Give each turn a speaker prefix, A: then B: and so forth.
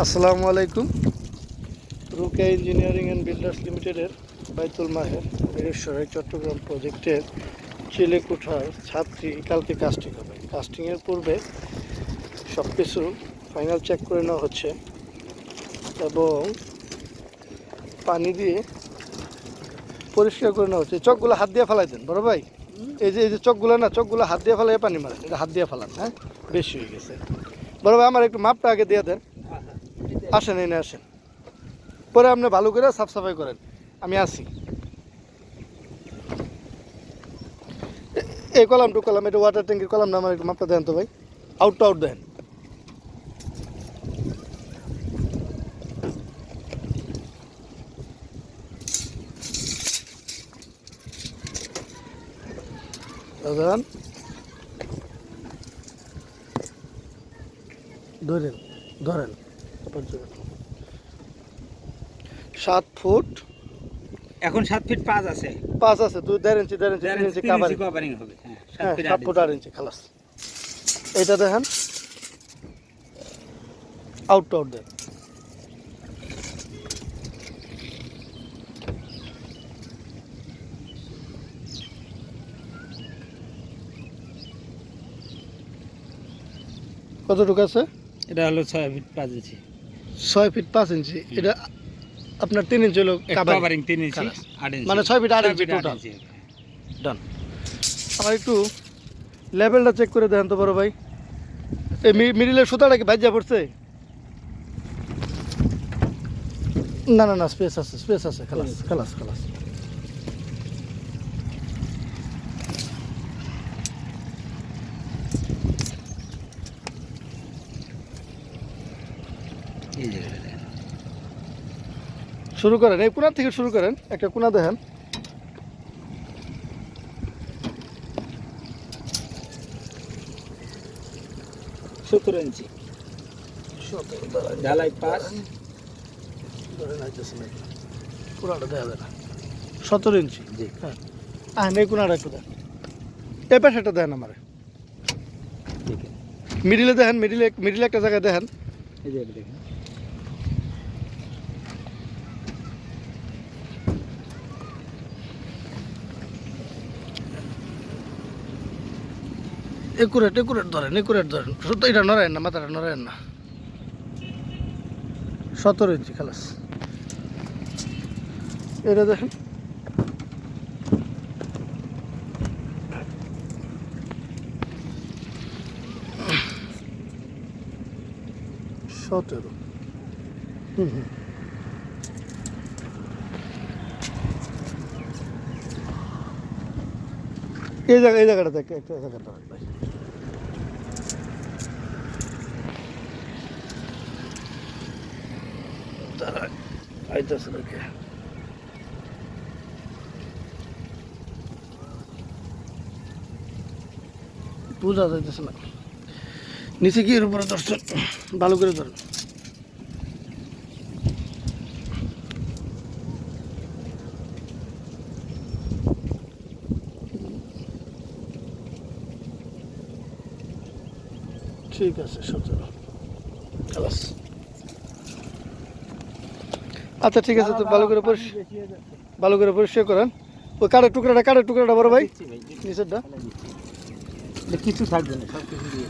A: আসসালামু আলাইকুম। রুকে engineering and builders লিমিটেডের বাইতুল মাহের বীরেশ্বরের চট্টগ্রাম প্রজেক্টের চিলেকুঠার ছাত্রী কালকে কাস্টিং হবে। কাস্টিংয়ের পূর্বে সব কিছু ফাইনাল চেক করে নেওয়া হচ্ছে এবং পানি দিয়ে পরিষ্কার করে নেওয়া হচ্ছে। চকগুলো হাত দিয়ে ফেলাই দেন, বড় ভাই। এই যে এই যে চকগুলো না চকগুলো হাত দিয়ে ফেলাই পানি মারেন হাত দিয়ে ফেলান হ্যাঁ? বেশি হয়ে গেছে। বড় ভাই, আমার একটু মাপটা আগে দিয়ে দেন। আসেন, এনে আসেন। পরে আপনি ভালো করে সাফ সাফাই করেন। আমি আসি। এই কলাম টু কলাম, এটা ওয়াটার ট্যাঙ্কির কলাম না, আমার একটু মাপটা দেন তো ভাই। আউট টু আউট দেন। ধরেন ধরেন ধরেন। সাত ফুট।
B: এখন সাত ফিট পাঁচ আছে।
A: পাঁচ আছে দুই দেড় ইঞ্চি দেড় ইঞ্চি তিন ইঞ্চি কাভারিং
B: হবে হ্যাঁ সাত
A: হ্যাঁ
B: ফিট আট ইঞ্চি।
A: খালাস এইটা দেখেন। আউট টু আউট দেন। কতটুকু আছে?
B: এটা হলো ছয় ফিট পাঁচ ইঞ্চি।
A: ছয় ফিট পাঁচ ইঞ্চি এটা আপনার তিন ইঞ্চি হলো কাভারিং
B: তিন ইঞ্চি
A: মানে ছয় ফিট আট ইঞ্চি টোটাল ডান আমার একটু লেভেলটা চেক করে দেন তো বড় ভাই। এই মিডিলের সুতাটা কি ভাজ্যা পড়ছে? না না না স্পেস আছে স্পেস আছে খালাস খালাস খালাস।
B: এই জায়গাটা দেখেন।
A: শুরু করেন এই কোনা থেকে শুরু করেন একটা কোনা দেখেন।
B: সতেরো ইঞ্চি। ঢালাই পাঁচ।
A: পুরাটা দেখা যায় না। সতেরো ইঞ্চি?
B: জি।
A: হ্যাঁ। হ্যাঁ এই কোনাটা একটু দেন এই পাশেটা দেন আমার। মিডিলে দেখেন মিডিলে মিডিলে একটা জায়গায় দেখেন।
B: এই জায়গাটা দেখেন।
A: একুরেট একুরেট ধরেন একুরেট ধরেন। শুধু এটা নড়ায়েন না, মাথাটা নড়ায়েন না। সতেরো ইঞ্চি খালাস। এটা দেখেন। সতেরো। হুম হুম। এই জায়গা এই জায়গাটা দেখ, একটা জায়গাটা আইতাছে নাকি? বোঝা যাইতেছে না। নিচে এর উপরে ধরছেন ভালো করে ধরেন। ঠিক আছে সতেরো। খালাস। আচ্ছা ঠিক আছে তো ভালো করে পরিষ্কার ভালো করে পরিষ্কার করেন। ওই কাঠের টুকরাটা কাঠের টুকরাটা বড় ভাই নিচেরটা।
B: কিছু থাকবে না সব কিছু দিয়ে।